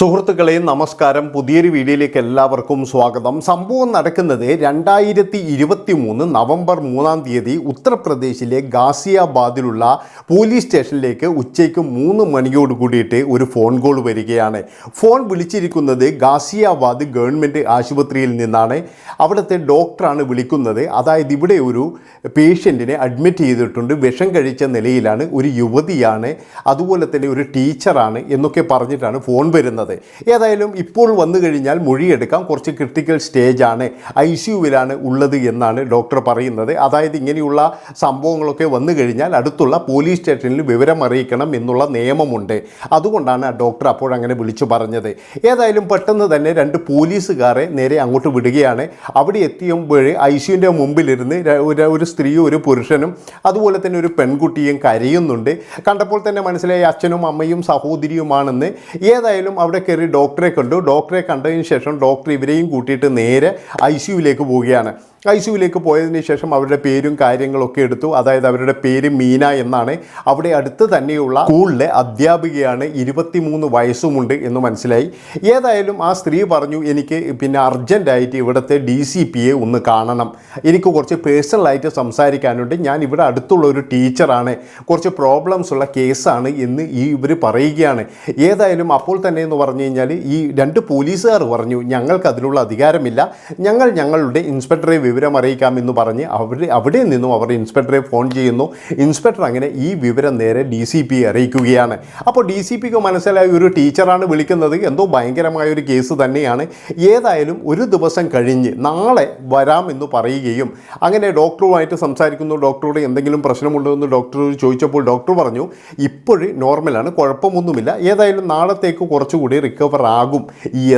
സുഹൃത്തുക്കളെ നമസ്കാരം. പുതിയൊരു വീഡിയോയിലേക്ക് എല്ലാവർക്കും സ്വാഗതം. സംഭവം നടക്കുന്നത് രണ്ടായിരത്തി ഇരുപത്തി മൂന്ന് നവംബർ മൂന്നാം തീയതി ഉത്തർപ്രദേശിലെ ഗാസിയാബാദിലുള്ള പോലീസ് സ്റ്റേഷനിലേക്ക് ഉച്ചയ്ക്ക് മൂന്ന് മണിയോട് കൂടിയിട്ട് ഒരു ഫോൺ കോൾ വരികയാണ്. ഫോൺ വിളിച്ചിരിക്കുന്നത് ഗാസിയാബാദ് ഗവൺമെന്റ് ആശുപത്രിയിൽ നിന്നാണ്. അവിടുത്തെ ഡോക്ടറാണ് വിളിക്കുന്നത്. അതായത് ഇവിടെ ഒരു പേഷ്യന്റിനെ അഡ്മിറ്റ് ചെയ്തിട്ടുണ്ട്. വിഷം കഴിച്ച നിലയിലാണ്. ഒരു യുവതിയാണ്. അതുപോലെ തന്നെ ഒരു ടീച്ചറാണ് എന്നൊക്കെ പറഞ്ഞിട്ടാണ് ഫോൺ വരുന്നത്. ഏതായാലും ഇപ്പോൾ വന്നു കഴിഞ്ഞാൽ മൊഴിയെടുക്കാം. കുറച്ച് ക്രിട്ടിക്കൽ സ്റ്റേജാണ് ഐ സിയുവിലാണ് ഉള്ളത് എന്നാണ് ഡോക്ടർ പറയുന്നത്. അതായത് ഇങ്ങനെയുള്ള സംഭവങ്ങളൊക്കെ വന്നു കഴിഞ്ഞാൽ അടുത്തുള്ള പോലീസ് സ്റ്റേഷനിൽ വിവരം അറിയിക്കണം എന്നുള്ള നിയമമുണ്ട്. അതുകൊണ്ടാണ് ആ ഡോക്ടർ അപ്പോഴങ്ങനെ വിളിച്ചു പറഞ്ഞത്. ഏതായാലും പെട്ടെന്ന് തന്നെ രണ്ട് പോലീസുകാരെ നേരെ അങ്ങോട്ട് വിടുകയാണ്. അവിടെ എത്തിയുമ്പോൾ ഐ സിയുന്റെ മുമ്പിലിരുന്ന് ഒരു സ്ത്രീയും ഒരു പുരുഷനും അതുപോലെ തന്നെ ഒരു പെൺകുട്ടിയും കരയുന്നുണ്ട്. കണ്ടപ്പോൾ തന്നെ മനസ്സിലായി അച്ഛനും അമ്മയും സഹോദരിയുമാണെന്ന്. ഏതായാലും അവിടെ കയറി ഡോക്ടറെ കണ്ടു. ഡോക്ടറെ കണ്ടതിന് ശേഷം ഡോക്ടർ ഇവരെയും കൂട്ടിയിട്ട് നേരെ ഐ സിയുവിലേക്ക് പോവുകയാണ്. ഐ സിയുലേക്ക് പോയതിന് ശേഷം അവരുടെ പേരും കാര്യങ്ങളൊക്കെ എടുത്തു. അതായത് അവരുടെ പേര് മീന എന്നാണ്. അവിടെ അടുത്ത് തന്നെയുള്ള സ്കൂളിലെ അധ്യാപികയാണ് ഇരുപത്തിമൂന്ന് വയസ്സുമുണ്ട് എന്ന് മനസ്സിലായി. ഏതായാലും ആ സ്ത്രീ പറഞ്ഞു എനിക്ക് പിന്നെ അർജന്റായിട്ട് ഇവിടുത്തെ ഡി സി പിയെ ഒന്ന് കാണണം. എനിക്ക് കുറച്ച് പേഴ്സണലായിട്ട് സംസാരിക്കാനുണ്ട്. ഞാൻ ഇവിടെ അടുത്തുള്ള ഒരു ടീച്ചറാണ്. കുറച്ച് പ്രോബ്ലംസ് ഉള്ള കേസാണ് എന്ന് ഈ ഇവർ പറയുകയാണ്. ഏതായാലും അപ്പോൾ തന്നെ എന്ന് പറഞ്ഞു കഴിഞ്ഞാൽ ഈ രണ്ട് പോലീസുകാർ പറഞ്ഞു ഞങ്ങൾക്ക് അതിനുള്ള അധികാരമില്ല. ഞങ്ങൾ ഞങ്ങളുടെ ഇൻസ്പെക്ടറെ വിവരം അറിയിക്കാം എന്ന് പറഞ്ഞ് അവർ അവിടെ നിന്നും അവർ ഇൻസ്പെക്ടറെ ഫോൺ ചെയ്യുന്നു. ഇൻസ്പെക്ടർ അങ്ങനെ ഈ വിവരം നേരെ ഡി സി പി അറിയിക്കുകയാണ്. അപ്പോൾ ഡി സി പിക്ക് മനസ്സിലായി ഒരു ടീച്ചറാണ് വിളിക്കുന്നത്. എന്തോ ഭയങ്കരമായ ഒരു കേസ് തന്നെയാണ്. ഏതായാലും ഒരു ദിവസം കഴിഞ്ഞ് നാളെ വരാമെന്ന് പറയുകയും അങ്ങനെ ഡോക്ടറുമായിട്ട് സംസാരിക്കുന്നു. ഡോക്ടറോട് എന്തെങ്കിലും പ്രശ്നമുണ്ടോ എന്ന് ഡോക്ടർ ചോദിച്ചപ്പോൾ ഡോക്ടർ പറഞ്ഞു ഇപ്പോഴും നോർമലാണ് കുഴപ്പമൊന്നുമില്ല. ഏതായാലും നാളത്തേക്ക് കുറച്ചുകൂടി റിക്കവർ ആകും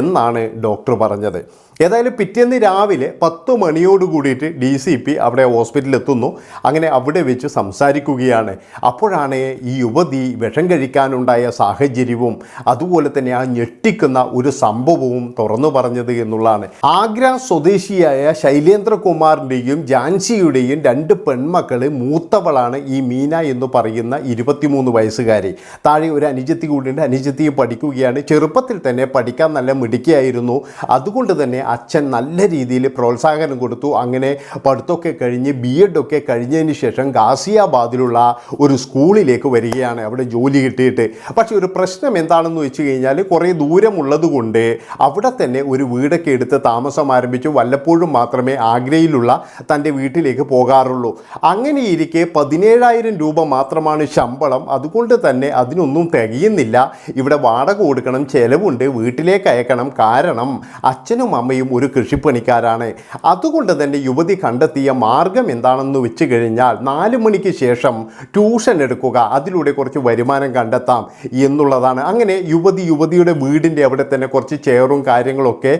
എന്നാണ് ഡോക്ടർ പറഞ്ഞത്. ഏതായാലും പിറ്റേന്ന് രാവിലെ പത്ത് മണിയോട് കൂടിയിട്ട് ഡി സി പി അവിടെ ഹോസ്പിറ്റലിൽ എത്തുന്നു അങ്ങനെ അവിടെ വെച്ച് സംസാരിക്കുകയാണ്. അപ്പോഴാണ് ഈ യുവതി വിഷം കഴിക്കാനുണ്ടായ സാഹചര്യവും അതുപോലെ തന്നെ ആ ഞെട്ടിക്കുന്ന ഒരു സംഭവവും തുറന്നു പറഞ്ഞത് എന്നുള്ളതാണ്. ആഗ്ര സ്വദേശിയായ ശൈലേന്ദ്രകുമാറിന്റെയും ജാൻസിയുടെയും രണ്ട് പെൺമക്കൾ മൂത്തവളാണ് ഈ മീന എന്ന് പറയുന്ന ഇരുപത്തിമൂന്ന് വയസ്സുകാരി. താഴെ ഒരു അനുജത്തി കൂടിയുണ്ട്. അനുജത്തിയും പഠിക്കുകയാണ്. ചെറുപ്പത്തിൽ തന്നെ പഠിക്കാൻ നല്ല മിടുക്കിയായിരുന്നു. അതുകൊണ്ട് തന്നെ അച്ഛൻ നല്ല രീതിയിൽ പ്രോത്സാഹനം കൊടുത്തു. അങ്ങനെ പഠിത്തമൊക്കെ കഴിഞ്ഞ് ബി എഡൊക്കെ കഴിഞ്ഞതിന് ശേഷം ഗാസിയാബാദിലുള്ള ഒരു സ്കൂളിലേക്ക് വരികയാണ്. അവിടെ ജോലി കിട്ടിയിട്ട്. പക്ഷേ ഒരു പ്രശ്നം എന്താണെന്ന് വെച്ച് കഴിഞ്ഞാൽ കുറേ ദൂരമുള്ളത് കൊണ്ട് അവിടെ തന്നെ ഒരു വീടൊക്കെ എടുത്ത് താമസം ആരംഭിച്ചു. വല്ലപ്പോഴും മാത്രമേ ആഗ്രയിലുള്ള തന്റെ വീട്ടിലേക്ക് പോകാറുള്ളൂ. അങ്ങനെ ഇരിക്കെ പതിനേഴായിരം രൂപ മാത്രമാണ് ശമ്പളം. അതുകൊണ്ട് തന്നെ അതിനൊന്നും തികയുന്നില്ല. ഇവിടെ വാടക കൊടുക്കണം ചെലവുണ്ട് വീട്ടിലേക്ക് അയക്കണം. കാരണം അച്ഛനും ഒരു കൃഷിപ്പണിക്കാരാണ്. അതുകൊണ്ട് തന്നെ യുവതി കണ്ടെത്തിയ മാർഗം എന്താണെന്ന് വെച്ച് കഴിഞ്ഞാൽ നാല് മണിക്ക് ശേഷം ട്യൂഷൻ എടുക്കുക അതിലൂടെ കുറച്ച് വരുമാനം കണ്ടെത്താം എന്നുള്ളതാണ്. അങ്ങനെ യുവതി യുവതിയുടെ വീടിന്റെ അവിടെ തന്നെ കുറച്ച് ചെയറും കാര്യങ്ങളൊക്കെ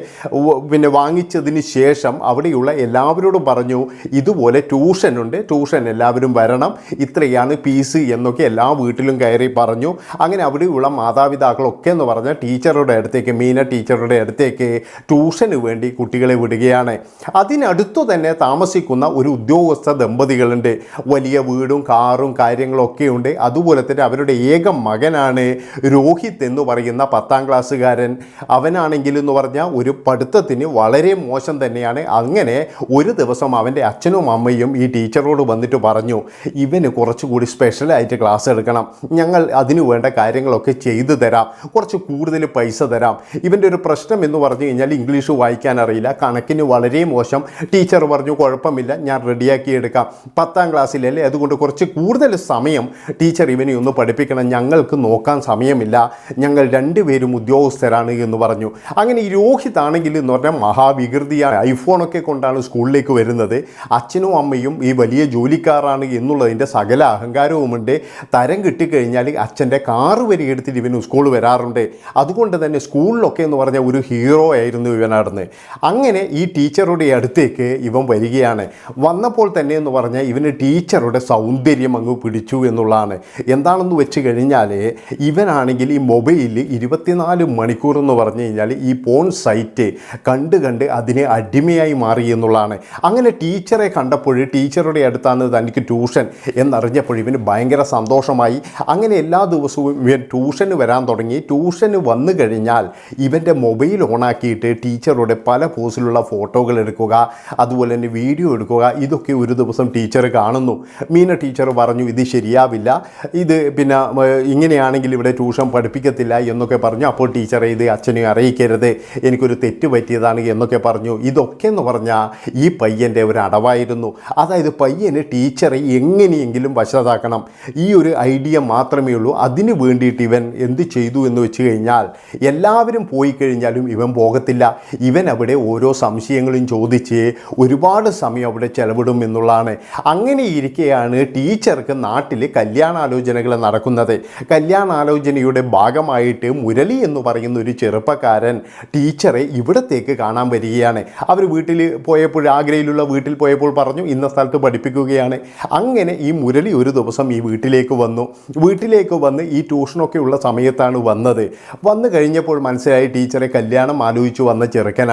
പിന്നെ വാങ്ങിച്ചതിന് ശേഷം അവിടെയുള്ള എല്ലാവരോടും പറഞ്ഞു ഇതുപോലെ ട്യൂഷൻ ഉണ്ട് ട്യൂഷൻ എല്ലാവരും വരണം ഇത്രയാണ് ഫീസ് എന്നൊക്കെ എല്ലാ വീട്ടിലും കയറി പറഞ്ഞു. അങ്ങനെ അവിടെയുള്ള മാതാപിതാക്കളൊക്കെ എന്ന് പറഞ്ഞാൽ ടീച്ചറുടെ അടുത്തേക്ക് മീന ടീച്ചറുടെ അടുത്തേക്ക് ട്യൂഷന് വേണ്ടി കുട്ടികളെ വിടുകയാണ്. അതിനടുത്തു തന്നെ താമസിക്കുന്ന ഒരു ഉദ്യോഗസ്ഥ ദമ്പതികളുണ്ട്. വലിയ വീടും കാറും കാര്യങ്ങളൊക്കെ ഉണ്ട്. അതുപോലെ തന്നെ അവരുടെ ഏക മകനാണ് രോഹിത് എന്ന് പറയുന്ന പത്താം ക്ലാസ്സുകാരൻ. അവനാണെങ്കിൽ എന്ന് പറഞ്ഞാൽ ഒരു പഠിത്തത്തിന് വളരെ മോശം തന്നെയാണ്. അങ്ങനെ ഒരു ദിവസം അവന്റെ അച്ഛനും അമ്മയും ഈ ടീച്ചറോട് വന്നിട്ട് പറഞ്ഞു ഇവന് കുറച്ചുകൂടി സ്പെഷ്യലായിട്ട് ക്ലാസ് എടുക്കണം. ഞങ്ങൾ അതിനു വേണ്ട കാര്യങ്ങളൊക്കെ ചെയ്തു തരാം. കുറച്ച് കൂടുതൽ പൈസ തരാം. ഇവന്റെ ഒരു പ്രശ്നം എന്ന് പറഞ്ഞു കഴിഞ്ഞാൽ ഇംഗ്ലീഷ് വായിക്കാൻ അറിയില്ല കണക്കിന് വളരെ മോശം. ടീച്ചർ പറഞ്ഞു കുഴപ്പമില്ല ഞാൻ റെഡിയാക്കി എടുക്കാം. പത്താം ക്ലാസ്സിലല്ലേ? അതുകൊണ്ട് കുറച്ച് കൂടുതൽ സമയം ടീച്ചർ ഇവനെ ഒന്ന് പഠിപ്പിക്കണം. ഞങ്ങൾക്ക് നോക്കാൻ സമയമില്ല. ഞങ്ങൾ രണ്ടുപേരും ഉദ്യോഗസ്ഥരാണ് എന്ന് പറഞ്ഞു. അങ്ങനെ ഈ രോഹിത് ആണെങ്കിൽ എന്ന് പറഞ്ഞാൽ മഹാവികൃതിയാണ്. ഐഫോണൊക്കെ കൊണ്ടാണ് സ്കൂളിലേക്ക് വരുന്നത്. അച്ഛനും അമ്മയും ഈ വലിയ ജോലിക്കാരാണ് എന്നുള്ളതിന്റെ സകല അഹങ്കാരവുമുണ്ട്. തരം കിട്ടിക്കഴിഞ്ഞാൽ അച്ഛന്റെ കാറ് വരെ എടുത്തിട്ട് ഇവന് സ്കൂൾ വരാറുണ്ട്. അതുകൊണ്ട് തന്നെ സ്കൂളിലൊക്കെ എന്ന് പറഞ്ഞാൽ ഒരു ഹീറോ ആയിരുന്നു ഇവനാടുന്നത്. അങ്ങനെ ഈ ടീച്ചറുടെ അടുത്തേക്ക് ഇവൻ വരികയാണ്. വന്നപ്പോൾ തന്നെ എന്ന് പറഞ്ഞാൽ ഇവന് ടീച്ചറുടെ സൗന്ദര്യം അങ്ങ് പിടിച്ചു എന്നുള്ളതാണ്. എന്താണെന്ന് വെച്ച് കഴിഞ്ഞാൽ ഇവനാണെങ്കിൽ ഈ മൊബൈലിൽ ഇരുപത്തിനാല് മണിക്കൂർ എന്ന് പറഞ്ഞു കഴിഞ്ഞാൽ ഈ പോൺ സൈറ്റ് കണ്ട് കണ്ട് അതിനെ അടിമയായി മാറി എന്നുള്ളതാണ്. അങ്ങനെ ടീച്ചറെ കണ്ടപ്പോൾ ടീച്ചറുടെ അടുത്താണ് തനിക്ക് ട്യൂഷൻ എന്നറിഞ്ഞപ്പോൾ ഇവന് ഭയങ്കര സന്തോഷമായി. അങ്ങനെ എല്ലാ ദിവസവും ഇവൻ ട്യൂഷന് വരാൻ തുടങ്ങി. ട്യൂഷന് വന്നു കഴിഞ്ഞാൽ ഇവന്റെ മൊബൈൽ ഓണാക്കിയിട്ട് ടീച്ചറുടെ പല പോസിലുള്ള ഫോട്ടോകൾ എടുക്കുക അതുപോലെ തന്നെ വീഡിയോ എടുക്കുക ഇതൊക്കെ ഒരു ദിവസം ടീച്ചർ കാണുന്നു. മീന ടീച്ചർ പറഞ്ഞു ഇത് ശരിയാവില്ല. ഇത് പിന്നെ ഇങ്ങനെയാണെങ്കിൽ ഇവിടെ ട്യൂഷൻ പഠിപ്പിക്കത്തില്ല എന്നൊക്കെ പറഞ്ഞു. അപ്പോൾ ടീച്ചറെ ഇത് അച്ഛനെ അറിയിക്കരുത്. എനിക്കൊരു തെറ്റ് പറ്റിയതാണ് എന്നൊക്കെ പറഞ്ഞു. ഇതൊക്കെ എന്ന് പറഞ്ഞാൽ ഈ പയ്യന്റെ ഒരു അടവായിരുന്നു. അതായത് പയ്യന് ടീച്ചറെ എങ്ങനെയെങ്കിലും വശതാക്കണം ഈ ഒരു ഐഡിയ മാത്രമേ ഉള്ളൂ. അതിന് വേണ്ടിയിട്ട് ഇവൻ എന്ത് ചെയ്തു എന്ന് വെച്ച് കഴിഞ്ഞാൽ എല്ലാവരും പോയി കഴിഞ്ഞാലും ഇവൻ പോകത്തില്ല. ഇവൻ അവിടെ ഓരോ സംശയങ്ങളും ചോദിച്ച് ഒരുപാട് സമയം അവിടെ ചെലവിടും എന്നുള്ളതാണ്. അങ്ങനെ ഇരിക്കെയാണ് ടീച്ചർക്ക് നാട്ടിൽ കല്യാണാലോചനകൾ നടക്കുന്നത്. കല്യാണാലോചനയുടെ ഭാഗമായിട്ട് മുരളി എന്ന് പറയുന്ന ഒരു ചെറുപ്പക്കാരൻ ടീച്ചറെ ഇവിടത്തേക്ക് കാണാൻ വരികയാണ്. അവർ വീട്ടിൽ പോയപ്പോൾ ആഗ്രയിലുള്ള വീട്ടിൽ പോയപ്പോൾ പറഞ്ഞു ഇന്ന സ്ഥലത്ത് പഠിപ്പിക്കുകയാണ്. അങ്ങനെ ഈ മുരളി ഒരു ദിവസം ഈ വീട്ടിലേക്ക് വന്നു. വീട്ടിലേക്ക് വന്ന് ഈ ട്യൂഷനൊക്കെ ഉള്ള സമയത്താണ് വന്നത്. വന്നു കഴിഞ്ഞപ്പോൾ മനസ്സിലായി ടീച്ചറെ കല്യാണം ആലോചിച്ചു വന്ന ചെറുക്കനാണ്.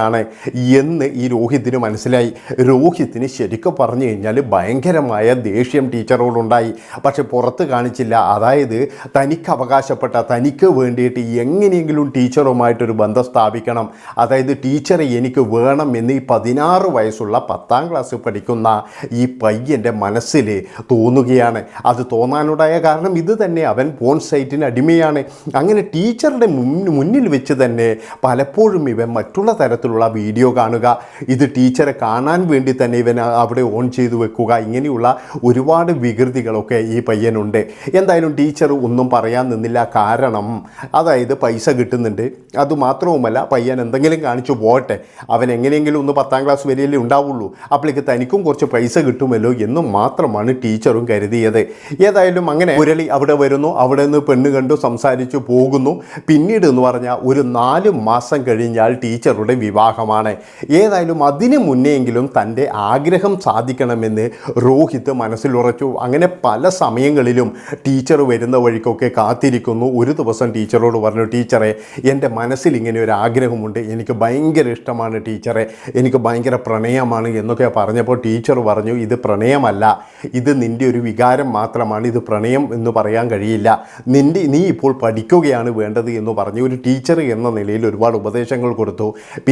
എന്ന് ഈ രോഹിത്തിന് മനസ്സിലായി. രോഹിത്തിന് ശരിക്കും പറഞ്ഞു കഴിഞ്ഞാൽ ഭയങ്കരമായ ദേഷ്യം ടീച്ചറോടുണ്ടായി. പക്ഷെ പുറത്ത് കാണിച്ചില്ല. അതായത് തനിക്ക് അവകാശപ്പെട്ട തനിക്ക് വേണ്ടിയിട്ട് എങ്ങനെയെങ്കിലും ടീച്ചറുമായിട്ടൊരു ബന്ധം സ്ഥാപിക്കണം. അതായത് ടീച്ചറെ എനിക്ക് വേണം എന്ന് ഈ പതിനാറ് വയസ്സുള്ള പത്താം ക്ലാസ്സിൽ പഠിക്കുന്ന ഈ പയ്യന്റെ മനസ്സിൽ തോന്നുകയാണ്. അത് തോന്നാനുണ്ടായ കാരണം ഇത് തന്നെ. അവൻ പോൺ സൈറ്റിന് അടിമയാണ്. അങ്ങനെ ടീച്ചറുടെ മുന്നിൽ വെച്ച് തന്നെ പലപ്പോഴും ഇവൻ മറ്റുള്ള തരത്തിലുള്ള വീഡിയോ കാണുക. ഇത് ടീച്ചറെ കാണാൻ വേണ്ടി തന്നെ ഇവൻ അവിടെ ഓൺ ചെയ്തു വെക്കുക. ഇങ്ങനെയുള്ള ഒരുപാട് വികൃതികളൊക്കെ ഈ പയ്യനുണ്ട്. എന്തായാലും ടീച്ചർ ഒന്നും പറയാൻ നിന്നില്ല. കാരണം അതായത് പൈസ കിട്ടുന്നുണ്ട്. അതുമാത്രവുമല്ല പയ്യൻ എന്തെങ്കിലും കാണിച്ചു പോട്ടെ അവൻ എങ്ങനെയെങ്കിലും ഒന്ന് പത്താം ക്ലാസ് വരെയല്ലേ ഉണ്ടാവുള്ളൂ. അപ്പോഴേക്ക് തനിക്കും കുറച്ച് പൈസ കിട്ടുമല്ലോ എന്ന് മാത്രമാണ് ടീച്ചറും കരുതിയത്. ഏതായാലും അങ്ങനെ മുരളി അവിടെ വരുന്നു. അവിടെ നിന്ന് പെണ്ണ് കണ്ടു സംസാരിച്ചു പോകുന്നു. പിന്നീട് എന്ന് പറഞ്ഞാൽ ഒരു നാല് മാസം കഴിഞ്ഞാൽ ടീച്ചറുടെ വിവാഹമാണ്. ഏതായാലും അതിന് മുന്നെയെങ്കിലും തന്റെ ആഗ്രഹം സാധിക്കണമെന്ന് രോഹിത് മനസ്സിലുറച്ചു അങ്ങനെ പല സമയങ്ങളിലും ടീച്ചർ വരുന്ന വഴിക്കൊക്കെ കാത്തിരിക്കുന്നു. ഒരു ദിവസം ടീച്ചറോട് പറഞ്ഞു ടീച്ചറെ എന്റെ മനസ്സിൽ ഇങ്ങനെ ഒരു ആഗ്രഹമുണ്ട്. എനിക്ക് ഭയങ്കര ഇഷ്ടമാണ് ടീച്ചറെ. എനിക്ക് ഭയങ്കര പ്രണയമാണ് എന്നൊക്കെ പറഞ്ഞപ്പോൾ ടീച്ചർ പറഞ്ഞു ഇത് പ്രണയമല്ല. ഇത് നിന്റെ ഒരു വികാരം മാത്രമാണ്. ഇത് പ്രണയം എന്ന് പറയാൻ കഴിയില്ല. നിന്റെ നീ ഇപ്പോൾ പഠിക്കുകയാണ് വേണ്ടത് എന്ന് പറഞ്ഞു ഒരു ടീച്ചർ എന്ന നിലയിൽ ഒരുപാട് ഉപദേശങ്ങൾ കൊടുത്തു.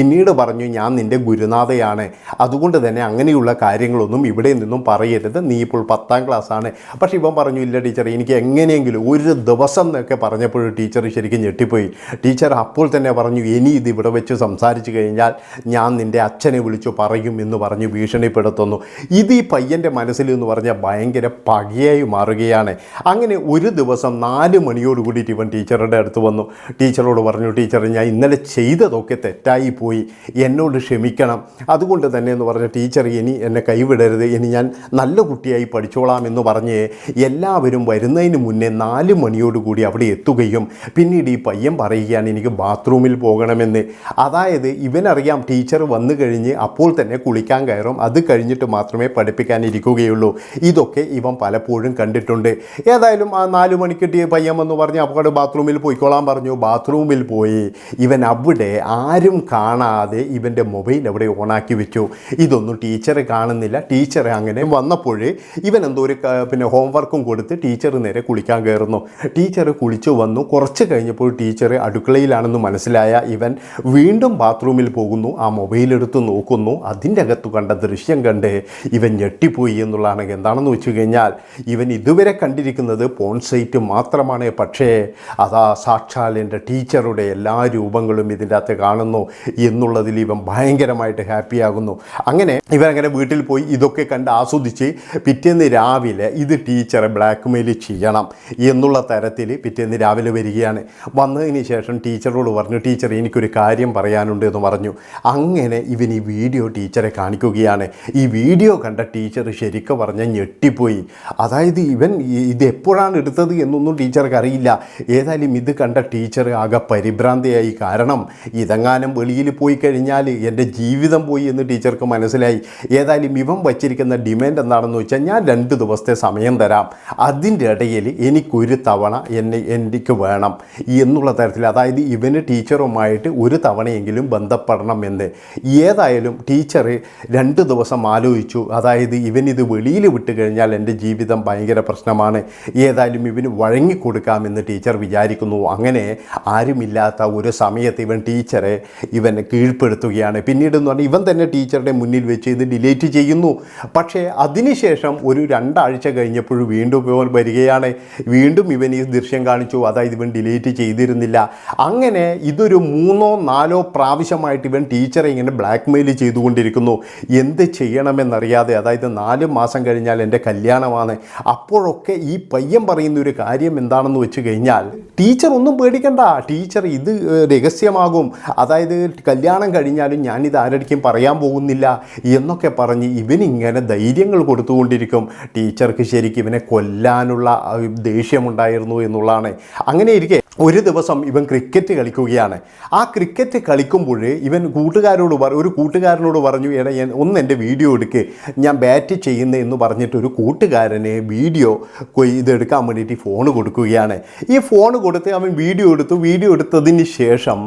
പിന്നീട് പറഞ്ഞു ഞാൻ നിന്റെ ഗുരുനാഥയാണ്. അതുകൊണ്ട് തന്നെ അങ്ങനെയുള്ള കാര്യങ്ങളൊന്നും ഇവിടെ നിന്നും പറയരുത്. നീ ഇപ്പോൾ പത്താം ക്ലാസ്സാണ്. പക്ഷേ ഇവൻ പറഞ്ഞു ഇല്ല ടീച്ചർ എനിക്ക് എങ്ങനെയെങ്കിലും ഒരു ദിവസം എന്നൊക്കെ പറഞ്ഞപ്പോൾ ടീച്ചർ ശരിക്കും ഞെട്ടിപ്പോയി. ടീച്ചർ അപ്പോൾ തന്നെ പറഞ്ഞു ഇനി ഇത് ഇവിടെ വെച്ച് സംസാരിച്ചു കഴിഞ്ഞാൽ ഞാൻ നിന്റെ അച്ഛനെ വിളിച്ചു പറയും എന്ന് പറഞ്ഞ് ഭീഷണിപ്പെടുത്തുന്നു. ഇത് ഈ പയ്യന്റെ മനസ്സിൽ എന്ന് പറഞ്ഞാൽ ഭയങ്കര പകയായി മാറുകയാണ്. അങ്ങനെ ഒരു ദിവസം നാല് മണിയോട് കൂടിയിട്ട് ഇവൻ ടീച്ചറുടെ അടുത്ത് വന്നു. ടീച്ചറോട് പറഞ്ഞു ടീച്ചർ ഞാൻ ഇന്നലെ ചെയ്തതൊക്കെ തെറ്റായി പോയി. എന്നോട് ക്ഷമിക്കണം. അതുകൊണ്ട് തന്നെ എന്ന് പറഞ്ഞ ടീച്ചർ ഇനി എന്നെ കൈവിടരുത്. ഇനി ഞാൻ നല്ല കുട്ടിയായി പഠിച്ചോളാം എന്ന് പറഞ്ഞ് എല്ലാവരും വരുന്നതിന് മുന്നേ നാല് മണിയോടുകൂടി അവിടെ എത്തുകയും പിന്നീട് ഈ പയ്യൻ പറയുകയാണ് എനിക്ക് ബാത്റൂമിൽ പോകണമെന്ന്. അതായത് ഇവനറിയാം ടീച്ചർ വന്നു കഴിഞ്ഞ് അപ്പോൾ തന്നെ കുളിക്കാൻ കയറും. അത് കഴിഞ്ഞിട്ട് മാത്രമേ പഠിപ്പിക്കാനിരിക്കുകയുള്ളൂ. ഇതൊക്കെ ഇവൻ പലപ്പോഴും കണ്ടിട്ടുണ്ട്. ഏതായാലും ആ നാല് മണിക്ക് പയ്യൻ വന്ന് പറഞ്ഞ് അപ്പോൾ ബാത്റൂമിൽ പോയിക്കോളാൻ പറഞ്ഞു. ബാത്റൂമിൽ പോയി. ഇവൻ അവിടെ ആരും കാണാതെ ഇവന്റെ മൊബൈൽ അവിടെ ഓണാക്കി വെച്ചു. ഇതൊന്നും ടീച്ചറെ കാണുന്നില്ല. ടീച്ചറെ അങ്ങനെ വന്നപ്പോഴേ ഇവൻ എന്തോ ഒരു പിന്നെ ഹോംവർക്കും കൊടുത്ത് ടീച്ചർ നേരെ കുളിക്കാൻ കയറുന്നു. ടീച്ചർ കുളിച്ചു വന്നു. കുറച്ച് കഴിഞ്ഞപ്പോൾ ടീച്ചർ അടുക്കളയിലാണെന്ന് മനസ്സിലായ ഇവൻ വീണ്ടും ബാത്റൂമിൽ പോകുന്നു. ആ മൊബൈൽ എടുത്ത് നോക്കുന്നു. അതിന്റെ അകത്ത് കണ്ട ദൃശ്യം കണ്ട് ഇവൻ ഞെട്ടിപ്പോയി എന്നുള്ളതാണ് എന്താണെന്ന് വെച്ച് കഴിഞ്ഞാൽ ഇവൻ ഇതുവരെ കണ്ടിരിക്കുന്നത് പോൺ സൈറ്റ് മാത്രമാണ്. പക്ഷേ അതാ സാക്ഷാൽ എന്റെ ടീച്ചറുടെ എല്ലാ രൂപങ്ങളും ഇതിന്റെ അകത്ത് കാണുന്നു. എന്നുള്ളതിൽ ഇവൻ ഭയങ്കരമായിട്ട് ഹാപ്പിയാകുന്നു. അങ്ങനെ ഇവരങ്ങനെ വീട്ടിൽ പോയി ഇതൊക്കെ കണ്ട് ആസ്വദിച്ച് പിറ്റേന്ന് രാവിലെ ഇത് ടീച്ചറെ ബ്ലാക്ക്മെയിൽ ചെയ്യണം എന്നുള്ള തരത്തിൽ പിറ്റേന്ന് രാവിലെ വരികയാണ്. വന്നതിന് ശേഷം ടീച്ചറോട് പറഞ്ഞു ടീച്ചർ എനിക്കൊരു കാര്യം പറയാനുണ്ട് എന്ന് പറഞ്ഞു. അങ്ങനെ ഇവൻ ഈ വീഡിയോ ടീച്ചറെ കാണിക്കുകയാണ്. ഈ വീഡിയോ കണ്ട ടീച്ചർ ശരിക്കും പറഞ്ഞാൽ ഞെട്ടിപ്പോയി. അതായത് ഇവൻ ഇത് എപ്പോഴാണ് എടുത്തത് എന്നൊന്നും ടീച്ചർക്ക് അറിയില്ല. ഏതായാലും ഇത് കണ്ട ടീച്ചർ ആകെ പരിഭ്രാന്തിയായി. കാരണം ഇതെങ്ങാനും വെളിയിൽ പോയി പോയി കഴിഞ്ഞാൽ എന്റെ ജീവിതം പോയി എന്ന് ടീച്ചർക്ക് മനസ്സിലായി. ഏതായാലും ഇവൻ വച്ചിരിക്കുന്ന ഡിമാൻഡ് എന്താണെന്ന് വെച്ചാൽ ഞാൻ രണ്ട് ദിവസത്തെ സമയം തരാം. അതിന്റെ ഇടയിൽ എനിക്കൊരു തവണ എന്നെ എനിക്ക് വേണം എന്നുള്ള തരത്തിൽ. അതായത് ഇവന് ടീച്ചറുമായിട്ട് ഒരു തവണയെങ്കിലും ബന്ധപ്പെടണം എന്ന്. ഏതായാലും ടീച്ചർ രണ്ട് ദിവസം ആലോചിച്ചു. അതായത് ഇവനിത് വെളിയിൽ വിട്ട് കഴിഞ്ഞാൽ എന്റെ ജീവിതം ഭയങ്കര പ്രശ്നമാണ്. ഏതായാലും ഇവന് വഴങ്ങിക്കൊടുക്കാമെന്ന് ടീച്ചർ വിചാരിക്കുന്നു. അങ്ങനെ ആരുമില്ലാത്ത ഒരു സമയത്ത് ഇവൻ ടീച്ചറെ ഇവനെ കീഴ്പ്പെടുത്തുകയാണ്. പിന്നീട് എന്ന് പറഞ്ഞാൽ ഇവൻ തന്നെ ടീച്ചറുടെ മുന്നിൽ വെച്ച് ഇത് ഡിലേറ്റ് ചെയ്യുന്നു. പക്ഷേ അതിനുശേഷം ഒരു രണ്ടാഴ്ച കഴിഞ്ഞപ്പോൾ വീണ്ടും ഇവൻ വരികയാണ്. വീണ്ടും ഇവൻ ഈ ദൃശ്യം കാണിച്ചു. അതായത് ഇവൻ ഡിലേറ്റ് ചെയ്തിരുന്നില്ല. അങ്ങനെ ഇതൊരു മൂന്നോ നാലോ പ്രാവശ്യമായിട്ട് ഇവൻ ടീച്ചറെ ഇങ്ങനെ ബ്ലാക്ക് മെയിൽ ചെയ്തുകൊണ്ടിരിക്കുന്നു. എന്ത് ചെയ്യണമെന്നറിയാതെ അതായത് നാല് മാസം കഴിഞ്ഞാൽ എന്റെ കല്യാണമാണ്. അപ്പോഴൊക്കെ ഈ പയ്യൻ പറയുന്ന ഒരു കാര്യം എന്താണെന്ന് വെച്ച് കഴിഞ്ഞാൽ ടീച്ചർ ഒന്നും പേടിക്കണ്ട. ടീച്ചർ ഇത് രഹസ്യമാകും. അതായത് കല്യാണം കഴിഞ്ഞാലും ഞാനിത് ആരടിക്കും പറയാൻ പോകുന്നില്ല എന്നൊക്കെ പറഞ്ഞ് ഇവനിങ്ങനെ ധൈര്യങ്ങൾ കൊടുത്തുകൊണ്ടിരിക്കും. ടീച്ചർക്ക് ശരിക്കും ഇവനെ കൊല്ലാനുള്ള ദേഷ്യമുണ്ടായിരുന്നു എന്നുള്ളതാണ്. അങ്ങനെ ഇരിക്കെ ഒരു ദിവസം ഇവൻ ക്രിക്കറ്റ് കളിക്കുകയാണ്. ആ ക്രിക്കറ്റ് കളിക്കുമ്പോൾ ഇവൻ കൂട്ടുകാരോട് ഒരു കൂട്ടുകാരനോട് പറഞ്ഞു എടാ ഞാൻ ഒന്ന് എന്റെ വീഡിയോ എടുക്ക്. ഞാൻ ബാറ്റ് ചെയ്യുന്ന എന്ന് പറഞ്ഞിട്ട് ഒരു കൂട്ടുകാരന് വീഡിയോ ഇതെടുക്കാൻ വേണ്ടിയിട്ട് ഫോൺ കൊടുക്കുകയാണ്. ഈ ഫോൺ കൊടുത്ത് അവൻ വീഡിയോ എടുത്തു. വീഡിയോ എടുത്തതിന് ശേഷം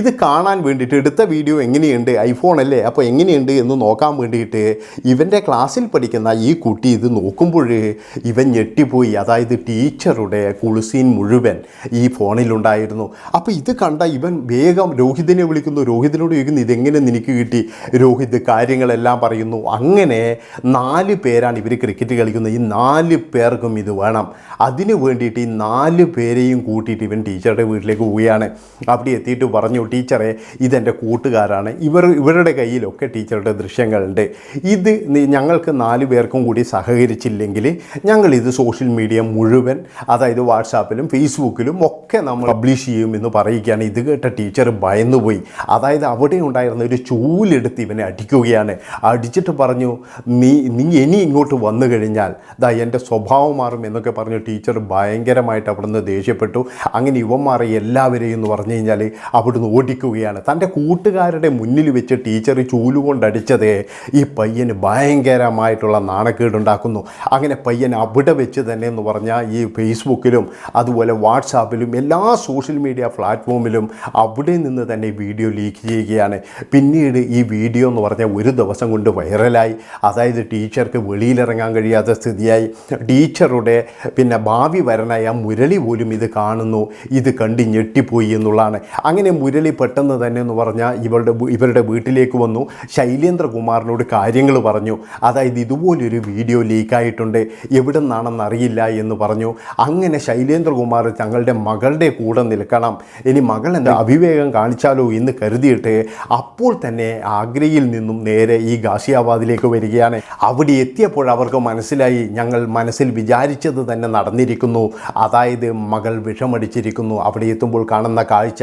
ഇത് കാണാൻ വേണ്ടിയിട്ട് എടുത്ത വീഡിയോ എങ്ങനെയുണ്ട്? ഐഫോൺ അല്ലേ? അപ്പോൾ എങ്ങനെയുണ്ട് എന്ന് നോക്കാൻ വേണ്ടിയിട്ട് ഇവന്റെ ക്ലാസ്സിൽ പഠിക്കുന്ന ഈ കുട്ടി ഇത് നോക്കുമ്പോൾ ഇവൻ ഞെട്ടിപ്പോയി. അതായത് ടീച്ചറുടെ കുളിസീൻ മുഴുവൻ ഈ ഫോണിലുണ്ടായിരുന്നു അപ്പോൾ ഇത് കണ്ട ഇവൻ വേഗം രോഹിതിനെ വിളിക്കുന്നു. രോഹിതിനോട് ചോദിക്കുന്നു ഇതെങ്ങനെ നിനക്ക് കിട്ടി? രോഹിത് കാര്യങ്ങളെല്ലാം പറയുന്നു. അങ്ങനെ നാല് പേരാണ് ഇവർ ക്രിക്കറ്റ് കളിക്കുന്നത്. ഈ നാല് പേർക്കും ഇത് വേണം. അതിന് വേണ്ടിയിട്ട് ഈ നാല് പേരെയും കൂട്ടിയിട്ട് ഇവൻ ടീച്ചറുടെ വീട്ടിലേക്ക് പോവുകയാണ്. അവിടെ എത്തിയിട്ട് പറഞ്ഞു ടീച്ചറെ ഇതെന്റെ കൂട്ടുകാരാണ്. ഇവർ ഇവരുടെ കയ്യിലൊക്കെ ടീച്ചറുടെ ദൃശ്യങ്ങളുണ്ട്. ഇത് ഞങ്ങൾക്ക് നാല് പേർക്കും കൂടി സഹകരിച്ചില്ലെങ്കിൽ ഞങ്ങളിത് സോഷ്യൽ മീഡിയ മുഴുവൻ അതായത് വാട്സാപ്പിലും ഫേസ്ബുക്കിലും ഒക്കെ നമ്മൾ പബ്ലിഷ് ചെയ്യും എന്ന് പറയുകയാണ്. ഇത് കേട്ട ടീച്ചർ ഭയന്നുപോയി. അതായത് അവിടെ ഉണ്ടായിരുന്ന ഒരു ചൂലെടുത്ത് ഇവനെ അടിക്കുകയാണ്. അടിച്ചിട്ട് പറഞ്ഞു നീ നീ ഇനി ഇങ്ങോട്ട് വന്നു കഴിഞ്ഞാൽ ദാ എന്റെ സ്വഭാവം മാറും എന്നൊക്കെ പറഞ്ഞു ടീച്ചർ ഭയങ്കരമായിട്ട് അവിടുന്ന് ദേഷ്യപ്പെട്ടു. അങ്ങനെ യുവന്മാരെ എല്ലാവരെയും എന്ന് പറഞ്ഞു കഴിഞ്ഞാൽ അവിടുന്ന് ഓടിക്കുകയാണ്. തന്റെ കൂട്ടുകാരുടെ മുന്നിൽ വെച്ച് ടീച്ചർ ചൂലുകൊണ്ടടിച്ചത് ഈ പയ്യന് ഭയങ്കരമായിട്ടുള്ള നാണക്കേടുണ്ടാക്കുന്നു. അങ്ങനെ പയ്യൻ അവിടെ വെച്ച് തന്നെ എന്ന് പറഞ്ഞാൽ ഈ ഫേസ്ബുക്കിലും അതുപോലെ വാട്സാപ്പിലും എല്ലാ സോഷ്യൽ മീഡിയ പ്ലാറ്റ്ഫോമിലും അവിടെ നിന്ന് തന്നെ വീഡിയോ ലീക്ക് ചെയ്യുകയാണ്. പിന്നീട് ഈ വീഡിയോ എന്ന് പറഞ്ഞാൽ ഒരു ദിവസം കൊണ്ട് വൈറലായി അതായത് ടീച്ചർക്ക് വെളിയിലിറങ്ങാൻ കഴിയാത്ത സ്ഥിതിയായി. ടീച്ചറുടെ പിന്നെ ഭാവി വരനായ മുരളി പോലും ഇത് കാണുന്നു. ഇത് കണ്ട് ഞെട്ടിപ്പോയി എന്നുള്ളതാണ്. അങ്ങനെ മുരളി പെട്ടെന്ന് തന്നെ എന്ന് പറഞ്ഞാൽ ഇവളുടെ ഇവരുടെ വീട്ടിലേക്ക് വന്നു. ശൈലേന്ദ്രകുമാറിനോട് കാര്യങ്ങൾ പറഞ്ഞു. അതായത് ഇതുപോലൊരു വീഡിയോ ലീക്കായിട്ടുണ്ട് എവിടെ നിന്നാണെന്ന് അറിയില്ല എന്ന് പറഞ്ഞു. അങ്ങനെ ശൈലേന്ദ്രകുമാർ തങ്ങളുടെ മകളുടെ കൂടെ നിൽക്കണം. ഇനി മകൾ എന്റെ അവിവേകം കാണിച്ചാലോ എന്ന് കരുതിയിട്ട് അപ്പോൾ തന്നെ ആഗ്രയിൽ നിന്നും നേരെ ഈ ഗാസിയാബാദിലേക്ക് വരികയാണ്. അവിടെ എത്തിയപ്പോൾ അവർക്ക് മനസ്സിലായി. ഞങ്ങൾ മനസ്സിൽ വിചാരിച്ചത് തന്നെ നടന്നിരിക്കുന്നു. അതായത് മകൾ വിഷമടിച്ചിരിക്കുന്നു. അവിടെ എത്തുമ്പോൾ കാണുന്ന കാഴ്ച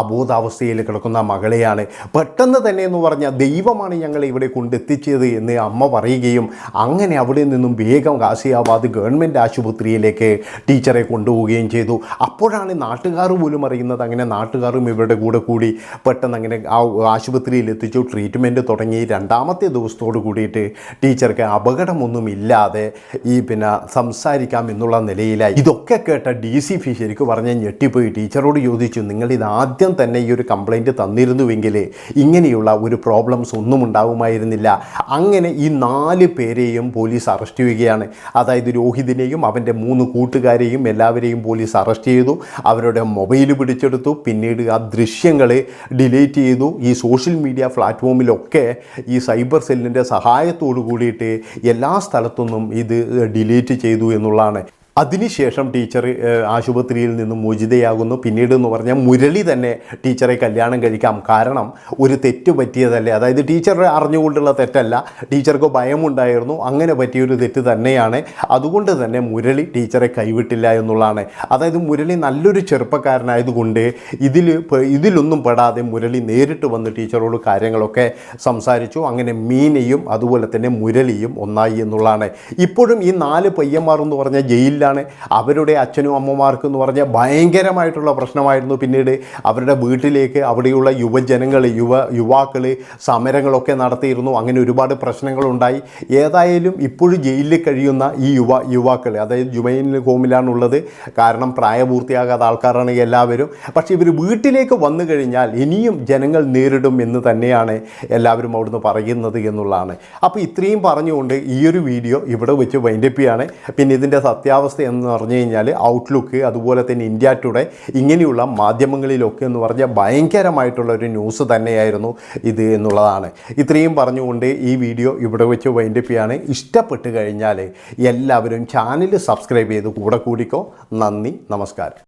അബോധാവസ്ഥയിൽ കിടക്കുന്ന മകളെയാണ്. പെട്ടെന്ന് തന്നെ എന്ന് പറഞ്ഞാൽ ദൈവമാണ് ഞങ്ങളെ ഇവിടെ കൊണ്ടെത്തിച്ചത് എന്ന് അമ്മ പറയുകയും അങ്ങനെ അവിടെ നിന്നും വേഗം ഗാസിയാബാദ് ഗവൺമെന്റ് ആശുപത്രിയിലേക്ക് ടീച്ചറെ കൊണ്ടുപോവുകയും ചെയ്തു. അപ്പോഴാണ് നാട്ടുകാർ പോലും അറിയുന്നത്? അങ്ങനെ നാട്ടുകാരും ഇവരുടെ കൂടെ കൂടി പെട്ടെന്ന് അങ്ങനെ ആ ആശുപത്രിയിൽ എത്തിച്ചു. ട്രീറ്റ്മെന്റ് തുടങ്ങി. രണ്ടാമത്തെ ദിവസത്തോട് കൂടിയിട്ട് ടീച്ചർക്ക് അപകടമൊന്നും ഇല്ലാതെ ഈ പിന്നെ സംസാരിക്കാം എന്നുള്ള നിലയിലായി. ഇതൊക്കെ കേട്ട ഡി സി പി ശരിക്കും പറഞ്ഞാൽ ഞെട്ടിപ്പോയി. ടീച്ചറോട് ചോദിച്ചു നിങ്ങൾ ഇത് ആദ്യം തന്നെ ഈ ഒരു കംപ്ലൈന്റ് തന്നിരുന്നുവെങ്കിൽ ഇങ്ങനെയുള്ള ഒരു പ്രോബ്ലംസ് ഒന്നും ഉണ്ടാവുമായിരുന്നില്ല. അങ്ങനെ ഈ നാല് പേരെയും പോലീസ് അറസ്റ്റ് ചെയ്യുകയാണ്. അതായത് രോഹിതിനെയും അവന്റെ മൂന്ന് കൂട്ടുകാരെയും എല്ലാവരെയും പോലീസ് അറസ്റ്റ് ചെയ്തു. അവരുടെ മൊബൈൽ പിടിച്ചെടുത്തു. പിന്നീട് ആ ദൃശ്യങ്ങളെ ഡിലീറ്റ് ചെയ്തു. ഈ സോഷ്യൽ മീഡിയ പ്ലാറ്റ്ഫോമിലൊക്കെ ഈ സൈബർ സെല്ലിന്റെ സഹായത്തോടു കൂടിയിട്ട് എല്ലാ സ്ഥലത്തുനിന്നും ഇത് ഡിലീറ്റ് ചെയ്തു എന്നുള്ളതാണ്. അതിനുശേഷം ടീച്ചർ ആശുപത്രിയിൽ നിന്നും മോചിതയാകുന്നു. പിന്നീട് എന്ന് പറഞ്ഞാൽ മുരളി തന്നെ ടീച്ചറെ കല്യാണം കഴിക്കാം. കാരണം ഒരു തെറ്റ് പറ്റിയതല്ലേ? അതായത് ടീച്ചർ അറിഞ്ഞുകൊണ്ടുള്ള തെറ്റല്ല. ടീച്ചർക്ക് ഭയമുണ്ടായിരുന്നു. അങ്ങനെ പറ്റിയൊരു തെറ്റ് തന്നെയാണ്. അതുകൊണ്ട് തന്നെ മുരളി ടീച്ചറെ കൈവിട്ടില്ല എന്നുള്ളതാണ്. അതായത് മുരളി നല്ലൊരു ചെറുപ്പക്കാരനായതുകൊണ്ട് ഇതിൽ ഇതിലൊന്നും പെടാതെ മുരളി നേരിട്ട് വന്ന് ടീച്ചറോട് കാര്യങ്ങളൊക്കെ സംസാരിച്ചു. അങ്ങനെ മീനയും അതുപോലെ തന്നെ മുരളിയും ഒന്നായി എന്നുള്ളതാണ്. ഇപ്പോഴും ഈ നാല് പയ്യന്മാർ എന്ന് പറഞ്ഞാൽ ജയിലിലാണ്. ജയിലിലാണ് അവരുടെ അച്ഛനും അമ്മമാർക്കും എന്ന് പറഞ്ഞാൽ ഭയങ്കരമായിട്ടുള്ള പ്രശ്നമായിരുന്നു. പിന്നീട് അവരുടെ വീട്ടിലേക്ക് അവിടെയുള്ള യുവജനങ്ങൾ യുവ യുവാക്കൾ സമരങ്ങളൊക്കെ നടത്തിയിരുന്നു. അങ്ങനെ ഒരുപാട് പ്രശ്നങ്ങളുണ്ടായി. ഏതായാലും ഇപ്പോഴും ജയിലിൽ കഴിയുന്ന ഈ യുവ യുവാക്കൾ അതായത് ജുമൈൻ ഹോമിലാണുള്ളത്. കാരണം പ്രായപൂർത്തിയാകാത്ത ആൾക്കാരാണ് എല്ലാവരും. പക്ഷേ ഇവർ വീട്ടിലേക്ക് വന്നു കഴിഞ്ഞാൽ ഇനിയും ജനങ്ങൾ നേരിടും എന്ന് തന്നെയാണ് എല്ലാവരും അവിടുന്ന് പറയുന്നത് എന്നുള്ളതാണ്. അപ്പോൾ ഇത്രയും പറഞ്ഞുകൊണ്ട് ഈ ഒരു വീഡിയോ ഇവിടെ വെച്ച് വൈൻഡപ്പ് ചെയ്യാണ്. പിന്നെ ഇതിന്റെ സത്യാവസ്ഥ എന്ന് പറഞ്ഞു കഴിഞ്ഞാൽ ഔട്ട്ലുക്ക് അതുപോലെ തന്നെ ഇന്ത്യ ടുഡേ ഇങ്ങനെയുള്ള മാധ്യമങ്ങളിലൊക്കെ എന്ന് പറഞ്ഞാൽ ഭയങ്കരമായിട്ടുള്ള ഒരു ന്യൂസ് തന്നെയായിരുന്നു ഇത് എന്നുള്ളതാണ്. ഇത്രയും പറഞ്ഞുകൊണ്ട് ഈ വീഡിയോ ഇവിടെ വെച്ച് വൈൻഡപ്പ് ചെയ്യാണ്. ഇഷ്ടപ്പെട്ട് കഴിഞ്ഞാൽ എല്ലാവരും ചാനൽ സബ്സ്ക്രൈബ് ചെയ്ത് കൂടെ കൂടിക്കോ. നന്ദി നമസ്കാരം.